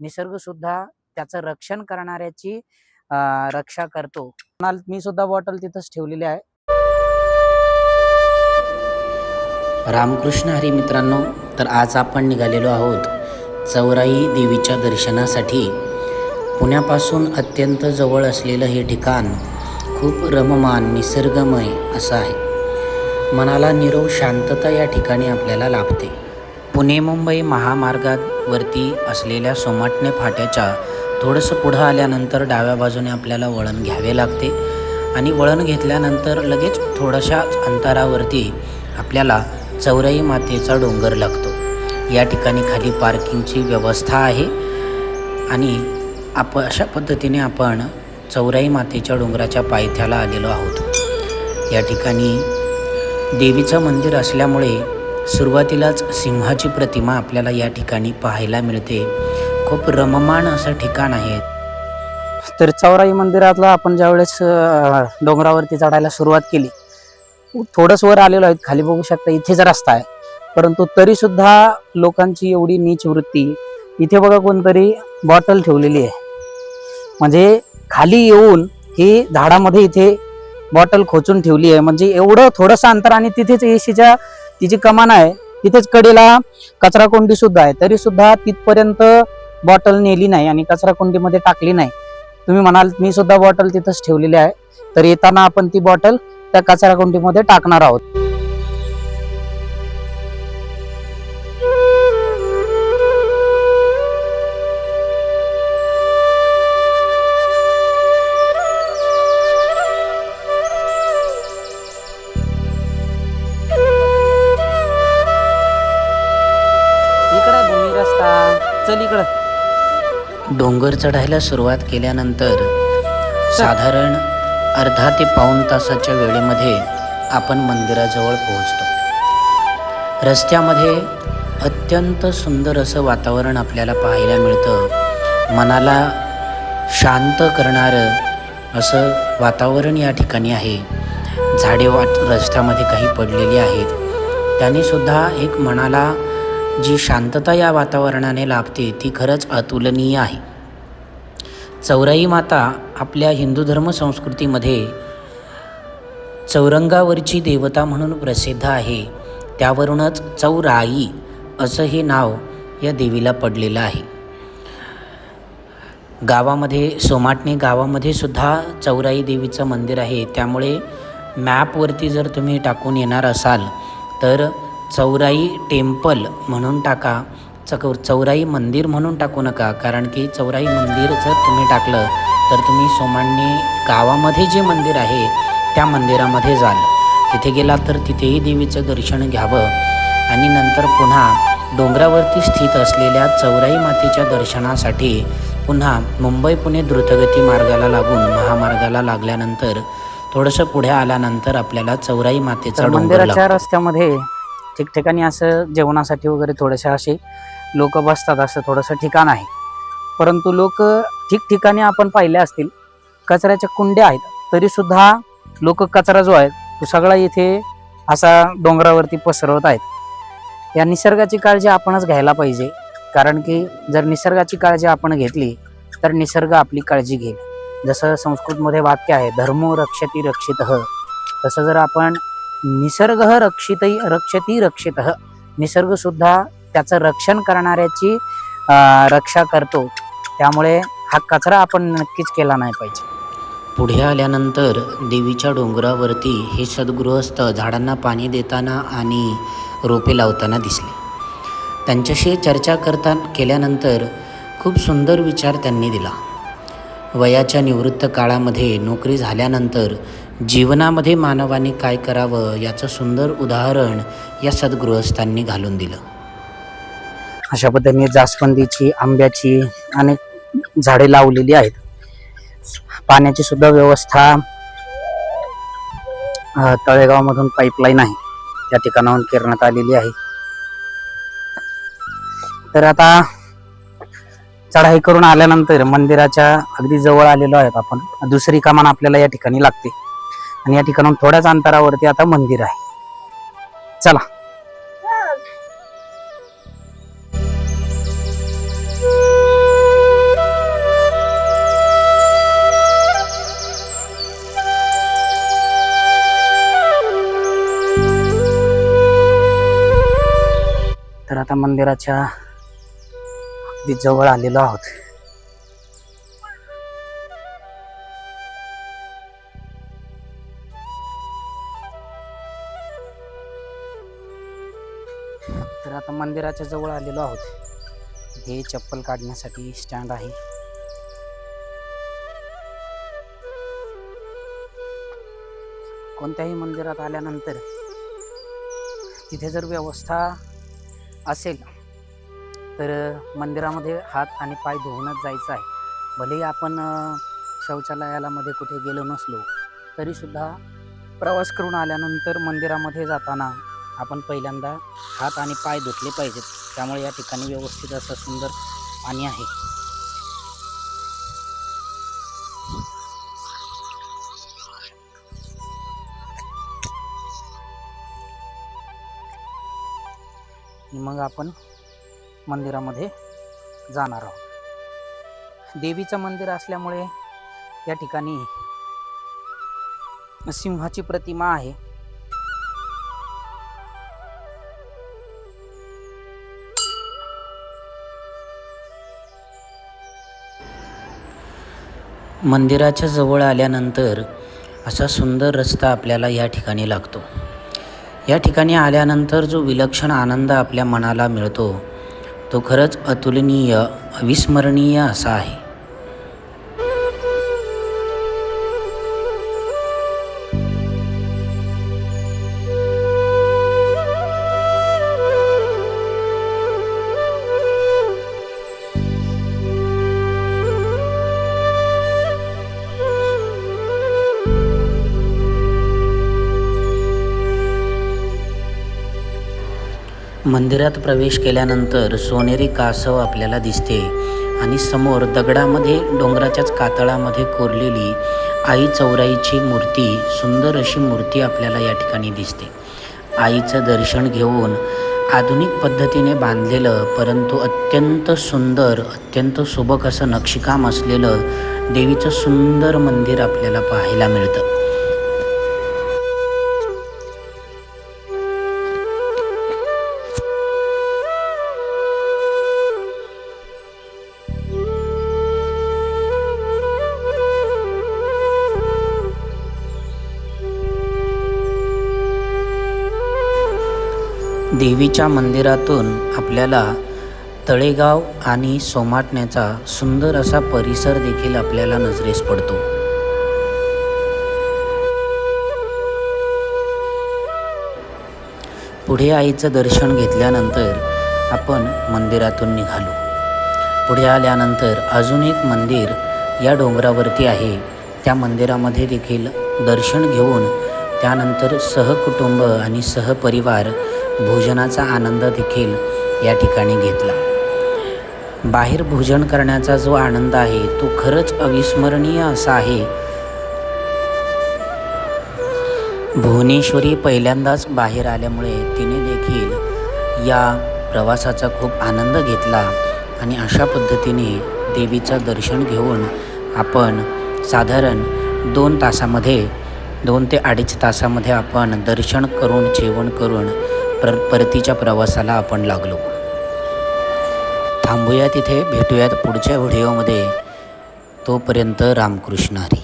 निसर्ग सुद्धा त्याचं रक्षण करणाऱ्याची रक्षा करतो. मी सुद्धा बॉटल तिथंच ठेवलेली आहे. रामकृष्ण हरी मित्रांनो तर आज आपण निघालेलो आहोत चौराई देवीच्या दर्शनासाठी. पुण्यापासून अत्यंत जवळ असलेलं हे ठिकाण खूप रममान निसर्गमय असं आहे. मनाला निरव शांतता या ठिकाणी आपल्याला लाभते. पुणे मुंबई महामार्गावरती असलेल्या सोमाटणे फाट्याच्या थोडंसं पुढं आल्यानंतर डाव्या बाजूने आपल्याला वळण घ्यावे लागते आणि वळण घेतल्यानंतर लगेच थोड्याशा अंतरावरती आपल्याला चौराई मातेचा डोंगर लागतो. या ठिकाणी खाली पार्किंगची व्यवस्था आहे आणि आप अशा पद्धतीने आपण चौराई मातेच्या डोंगराच्या पायथ्याला आलेलो आहोत. या ठिकाणी देवीचं मंदिर असल्यामुळे सुरुवातीलाच सिंहाची प्रतिमा आपल्याला या ठिकाणी पाहायला मिळते. खूप रममाण असं ठिकाण आहे. तर चौराई मंदिरातला आपण ज्यावेळेस डोंगरावरती चढायला सुरुवात केली थोडंसं वर आलेलो आहेत खाली बघू शकता इथेच रस्ता आहे. परंतु तरीसुद्धा लोकांची एवढी नीच वृत्ती इथे बघा कोणतरी बॉटल ठेवलेली आहे. म्हणजे खाली येऊन ही झाडामध्ये इथे बॉटल खोचून ठेवली आहे. म्हणजे एवढं थोडंसं अंतर आणि तिथेच एसीच्या ती जी कमान आहे तिथेच कडेला कचरा कोंडी सुद्धा आहे. तरी सुद्धा तिथपर्यंत बॉटल नेली नाही आणि कचरा कोंडीमध्ये टाकली नाही. तुम्ही म्हणाल मी सुद्धा बॉटल तिथंच ठेवलेली आहे. तर येताना आपण ती बॉटल त्या कचरा कोंडीमध्ये टाकणार आहोत. डोंगर चढायला सुरुवात केल्यानंतर साधारण अर्धा ते पाऊण तासाच्या वेळेमध्ये आपण मंदिराजवळ पोहोचतो. रस्त्यामध्ये अत्यंत सुंदर असं वातावरण आपल्याला पाहायला मिळतं. मनाला शांत करणारं असं वातावरण या ठिकाणी आहे. झाडे वाट रस्त्यामध्ये काही पडलेली आहेत. त्यानेसुद्धा एक मनाला जी शांतता या वातावरणाने लाभते ती खरंच अतुलनीय आहे. चौराई माता आपल्या हिंदू धर्म संस्कृतीमध्ये चौरंगावरची देवता म्हणून प्रसिद्ध आहे. त्यावरूनच चौराई असं हे नाव या देवीला पडलेलं आहे. गावामध्ये सोमाटणे गावामध्ये सुद्धा चौराई देवीचं मंदिर आहे. त्यामुळे मॅपवरती जर तुम्ही टाकून येणार असाल तर चौराई टेम्पल म्हणून टाका. चक चौराई मंदिर म्हणून टाकू नका कारण की चौराई मंदिर जर तुम्ही टाकलं तर तुम्ही सोमाटणे गावामध्ये जे मंदिर आहे त्या मंदिरामध्ये जाल. तिथे गेला तर तिथेही देवीचं दर्शन घ्यावं. आणि नंतर पुन्हा डोंगरावरती स्थित असलेल्या चौराई मातेच्या दर्शनासाठी पुन्हा मुंबई पुणे द्रुतगती मार्गाला लागून महामार्गाला लागल्यानंतर थोडंसं पुढे आल्यानंतर आपल्याला चौराई मातेचा मंदिराच्या. रस्त्यामध्ये ठिकठिकाणी असं जेवणासाठी वगैरे थोडेसे असे लोक बसतात असं थोडंसं ठिकाण आहे. परंतु लोक ठिकठिकाणी आपण पाहिले असतील कचऱ्याच्या कुंड्या आहेत तरीसुद्धा लोक कचरा जो आहे तो सगळा इथे असा डोंगरावरती पसरवत आहेत. या निसर्गाची काळजी आपणच घ्यायला पाहिजे कारण की जर निसर्गाची काळजी आपण घेतली तर निसर्ग आपली काळजी घेईल. जसं संस्कृतमध्ये वाक्य आहे धर्मो रक्षती रक्षित. तसं जर आपण निसर्ग रक्षित रक्षती. रक्षित निसर्ग सुद्धा त्याचं रक्षण करणाऱ्याची रक्षा करतो. त्यामुळे हा कचरा आपण नक्कीच केला नाही पाहिजे. पुढे आल्यानंतर देवीच्या डोंगरावरती हे सद्गृहस्थ झाडांना पाणी देताना आणि रोपे लावताना दिसले. त्यांच्याशी चर्चा करता केल्यानंतर खूप सुंदर विचार त्यांनी दिला. वयाच्या निवृत्त काळामध्ये नोकरी झाल्यानंतर जीवनामध्ये मानवाने काय करावं याचं सुंदर उदाहरण या सद्गृहस्थांनी घालून दिलं. अशा पद्धतीने जास्वंदीची आंब्याची अनेक झाडे लावलेली आहेत. पाण्याची सुद्धा व्यवस्था तळेगावमधून पाईपलाईन आहे. त्या ठिकाणाहून करण्यात आलेली आहे. तर आता चढाई करून आल्यानंतर मंदिराच्या अगदी जवळ आलेलो आहेत आपण. दुसरी कमान आपल्याला या ठिकाणी लागते. आणि या ठिकाणून थोड्याच अंतरावरती आता मंदिर आहे. चला. तर आता मंदिराच्या अगदी जवळ आलेलो आहोत. तर आता मंदिराच्या जवळ आलेलो आहोत. हे चप्पल काढण्यासाठी स्टँड आहे. कोणत्याही मंदिरात आल्यानंतर तिथे जर व्यवस्था असेल तर मंदिरामध्ये हात आणि पाय धुवूनच जायचं आहे. भलेही आपण शौचालयालामध्ये शौचालयाला मध्ये कुठे गेलो नसलो तरीसुद्धा प्रवास करून आल्यानंतर मंदिरामध्ये जाताना आपण पहिल्यांदा हात आणि पाय धुतले पाहिजेत. त्यामुळे या ठिकाणी व्यवस्थित असं सुंदर पाणी आहे. मग आपण मंदिरामध्ये जाणार आहोत. देवीचं मंदिर असल्यामुळे या ठिकाणी सिंहाची प्रतिमा आहे. मंदिराच्या जवळ आल्यानंतर असा सुंदर रस्ता आपल्याला या ठिकाणी लागतो. या ठिकाणी आल्यानंतर जो विलक्षण आनंद आपल्या मनाला मिळतो तो खरंच अतुलनीय अविस्मरणीय असा आहे. मंदिरात प्रवेश केल्यानंतर सोनेरी कासव आपल्याला दिसते आणि समोर दगडामध्ये डोंगराच्याच कातळामध्ये कोरलेली आई चौराईची मूर्ती सुंदर अशी मूर्ती आपल्याला या ठिकाणी दिसते. आईचं दर्शन घेऊन आधुनिक पद्धतीने बांधलेलं परंतु अत्यंत सुंदर अत्यंत सुबक असं नक्षीकाम असलेलं देवीचं सुंदर मंदिर आपल्याला पाहायला मिळतं. देवीच्या मंदिरातून आपल्याला तळेगाव आणि सोमाटण्याचा सुंदर असा परिसर देखील आपल्याला नजरेस पडतो. पुढे आईचं दर्शन घेतल्यानंतर आपण मंदिरातून निघालो. पुढे आल्यानंतर अजून एक मंदिर या डोंगरावरती आहे. त्या मंदिरामध्ये देखील दर्शन घेऊन त्यानंतर सहकुटुंब आणि सहपरिवार भोजनाचा आनंद देखील या ठिकाणी घेतला. बाहेर भोजन करण्याचा जो आनंद आहे तो खरंच अविस्मरणीय असा आहे. भुवनेश्वरी पहिल्यांदाच बाहेर आल्यामुळे तिने देखील या प्रवासाचा खूप आनंद घेतला आणि अशा पद्धतीने देवीचं दर्शन घेऊन आपण साधारण दोन तासामध्ये दोन ते अडीच तासामध्ये आपण दर्शन करून जेवण करून पर परतीच्या प्रवासाला आपण लागलो. थांबूया तिथे भेटूयात पुढच्या व्हिडिओमध्ये. तोपर्यंत रामकृष्ण हरी.